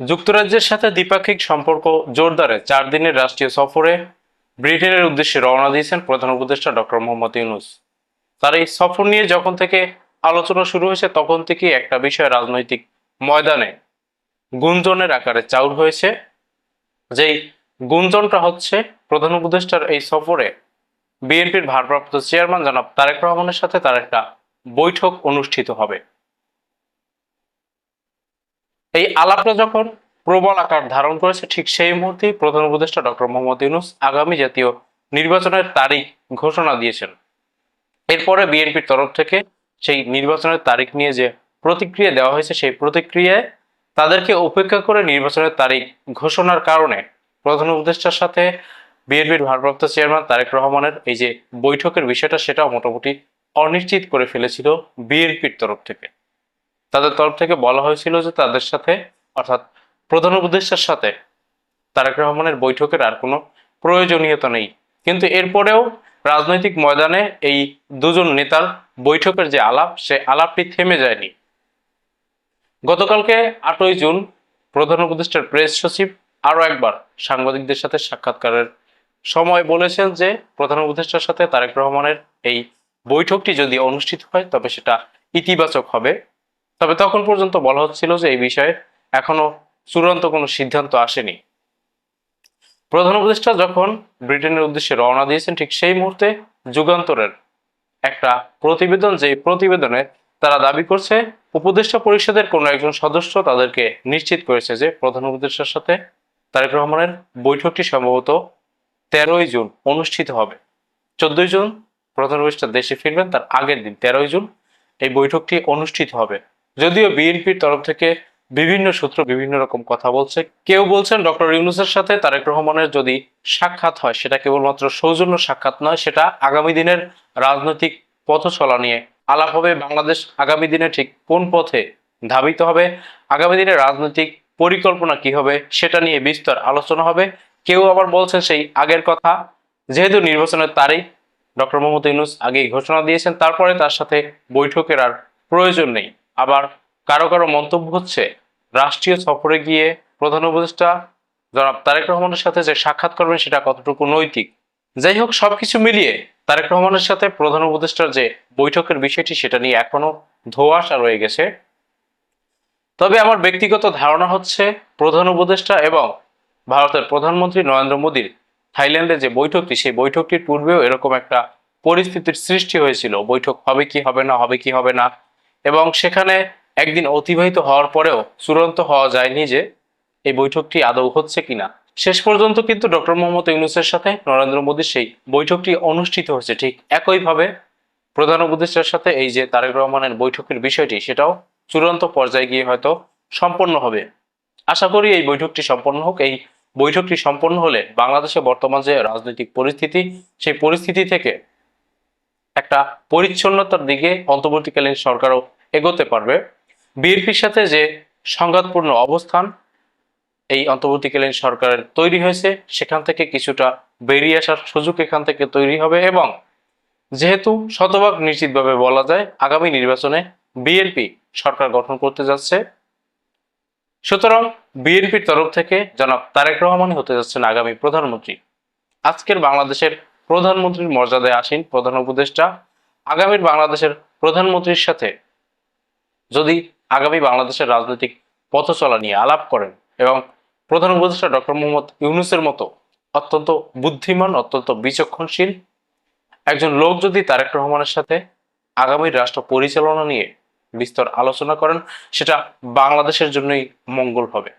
যুক্তরাজ্যের সাথে দ্বিপাক্ষিক সম্পর্ক জোরদারে চার দিনের রাষ্ট্রীয় সফরে ব্রিটেনের উদ্দেশ্যে রওনা দিয়েছেন প্রধান উপদেষ্টা ডক্টর মোহাম্মদ ইউনুস। তার এই সফর নিয়ে যখন থেকে আলোচনা শুরু হয়েছে, তখন থেকেই একটা বিষয় রাজনৈতিক ময়দানে গুঞ্জনের আকারে চাউর হয়েছে, যেই গুঞ্জনটা হচ্ছে প্রধান উপদেষ্টার এই সফরে বিএনপির ভারপ্রাপ্ত চেয়ারম্যান জনাব তারেক রহমানের সাথে তার একটা বৈঠক অনুষ্ঠিত হবে। এই আলাপটা যখন প্রবল আকার ধারণ করেছে, ঠিক সেই মুহূর্তেই প্রধান উপদেষ্টা ডক্টর মোহাম্মদ ইউনুস আগামী জাতীয় নির্বাচনের তারিখ ঘোষণা দিয়েছেন। এরপরে বিএনপির তরফ থেকে সেই নির্বাচনের তারিখ নিয়ে যে প্রতিক্রিয়া দেওয়া হয়েছে, সেই প্রতিক্রিয়ায় তাদেরকে উপেক্ষা করে নির্বাচনের তারিখ ঘোষণার কারণে প্রধান উপদেষ্টার সাথে বিএনপির ভারপ্রাপ্ত চেয়ারম্যান তারেক রহমানের এই যে বৈঠকের বিষয়টা, সেটাও মোটামুটি অনিশ্চিত করে ফেলেছিল বিএনপির তরফ থেকে। তাদের তরফ থেকে বলা হয়েছিল যে তাদের সাথে, অর্থাৎ প্রধান উপদেষ্টার সাথে তারেক রহমানের বৈঠকের আর কোনো প্রয়োজনীয়তা নেই। কিন্তু এরপরেও রাজনৈতিক ময়দানে এই দুজন নেতার বৈঠকের যে আলাপ, সে আলাপটি থেমে যায়নি। গতকালকে আটই জুন প্রধান উপদেষ্টার প্রেস সচিব আরও একবার সাংবাদিকদের সাথে সাক্ষাৎকারের সময় বলেছেন যে প্রধান উপদেষ্টার সাথে তারেক রহমানের এই বৈঠকটি যদি অনুষ্ঠিত হয়, তবে সেটা ইতিবাচক হবে। তবে তখন পর্যন্ত বলা হচ্ছিল যে এই বিষয়ে এখনও চূড়ান্ত কোনো সিদ্ধান্ত আসেনি। প্রধান উপদেষ্টা যখন ব্রিটেনের উদ্দেশ্যে রওনা দিয়েছেন, ঠিক সেই মুহূর্তে যুগান্তরের একটা প্রতিবেদন যে প্রতিবেদনে তারা দাবি করছে, উপদেষ্টা পরিষদের কোনো একজন সদস্য তাদেরকে নিশ্চিত করেছে যে প্রধান উপদেষ্টার সাথে তারেক রহমানের বৈঠকটি সম্ভবত তেরোই জুন অনুষ্ঠিত হবে। চোদ্দই জুন প্রধান উপদেষ্টা দেশে ফিরবেন, তার আগের দিন তেরোই জুন এই বৈঠকটি অনুষ্ঠিত হবে। যদিও বিএনপির তরফ থেকে বিভিন্ন সূত্র বিভিন্ন রকম কথা বলছে। কেউ বলছেন ডক্টর ইউনুসের সাথে তারেক রহমানের যদি সাক্ষাৎ হয়, সেটা কেবলমাত্র সৌজন্য সাক্ষাৎ নয়, সেটা আগামী দিনের রাজনৈতিক পথ চলা নিয়ে আলাপ হবে। বাংলাদেশ আগামী দিনে ঠিক কোন পথে ধাবিত হবে, আগামী দিনের রাজনৈতিক পরিকল্পনা কি হবে, সেটা নিয়ে বিস্তর আলোচনা হবে। কেউ আবার বলছেন সেই আগের কথা, যেহেতু নির্বাচনের তারিখ ডক্টর মোহাম্মদ ইউনুস আগেই ঘোষণা দিয়েছেন, তারপরে তার সাথে বৈঠকের আর প্রয়োজন নেই। আবার কারও কারও মন্তব্য হচ্ছে, রাষ্ট্রীয় সফরে গিয়ে প্রধান উপদেষ্টা জনাব তারেক রহমানের সাথে যে সাক্ষাৎ করবেন সেটা কতটুকু নৈতিক? যাই হোক, সবকিছু মিলিয়ে তারেক রহমানের সাথে প্রধান উপদেষ্টার যে বৈঠকের বিষয়টি সেটা নিয়ে এখনও ধোঁয়াশা রয়ে গেছে। তবে আমার ব্যক্তিগত ধারণা হচ্ছে, প্রধান উপদেষ্টা এবং ভারতের প্রধানমন্ত্রী নরেন্দ্র মোদীর থাইল্যান্ডে যে বৈঠকটি, সেই বৈঠকটির পূর্বেও এরকম একটা পরিস্থিতির সৃষ্টি হয়েছিল। বৈঠক হবে কি, হবে না, হবে কি, হবে না। এবং সেখানে একদিন অতিবাহিত হওয়ার পরেও চূড়ান্ত হওয়া যায়নি যে এই বৈঠকটি আদৌ হচ্ছে কিনা। শেষ পর্যন্ত কিন্তু ডক্টর মোহাম্মদ ইউনুসের সাথে নরেন্দ্র মোদীর সেই বৈঠকটি অনুষ্ঠিত হয়েছে। ঠিক একইভাবে প্রধান উপদেষ্টার সাথে এই যে তারেক রহমানের বৈঠকের বিষয়টি, সেটাও চূড়ান্ত পর্যায়ে গিয়ে হয়তো সম্পন্ন হবে। আশা করি এই বৈঠকটি সম্পন্ন হোক। এই বৈঠকটি সম্পন্ন হলে বাংলাদেশে বর্তমান যে রাজনৈতিক পরিস্থিতি, সেই পরিস্থিতি থেকে একটা পরিচ্ছন্নতার দিকে অন্তর্বর্তীকালীন সরকারও এগোতে পারবে। বিএনপির সাথে যে সংঘাতপূর্ণ অবস্থান, এই অন্তর্বর্তীকালীন সরকারের তৈরি হয়েছে, সেখান থেকে কিছুটা বেরিয়ে আসার সুযোগ এখান থেকে তৈরি হবে এবং যেহেতু শতভাগ নিশ্চিতভাবে বলা যায়, আগামী নির্বাচনে বিএনপি সরকার গঠন করতে যাচ্ছে। সুতরাং বিএনপির তরফ থেকে জনাব তারেক রহমানই হতে যাচ্ছেন আগামী প্রধানমন্ত্রী। আজকের বাংলাদেশের প্রধানমন্ত্রীর মর্যাদায় আসীন প্রধান উপদেষ্টা। আগামীর বাংলাদেশের প্রধানমন্ত্রীর সাথে যদি আগামী বাংলাদেশের রাজনৈতিক পথ চলা নিয়ে আলাপ করেন এবং প্রধান উপদেষ্টা ডক্টর মোহাম্মদ ইউনুসের মতো অত্যন্ত বুদ্ধিমান, অত্যন্ত বিচক্ষণশীল একজন লোক যদি তারেক রহমানের সাথে আগামীর রাষ্ট্র পরিচালনা নিয়ে বিস্তর আলোচনা করেন, সেটা বাংলাদেশের জন্যই মঙ্গল হবে।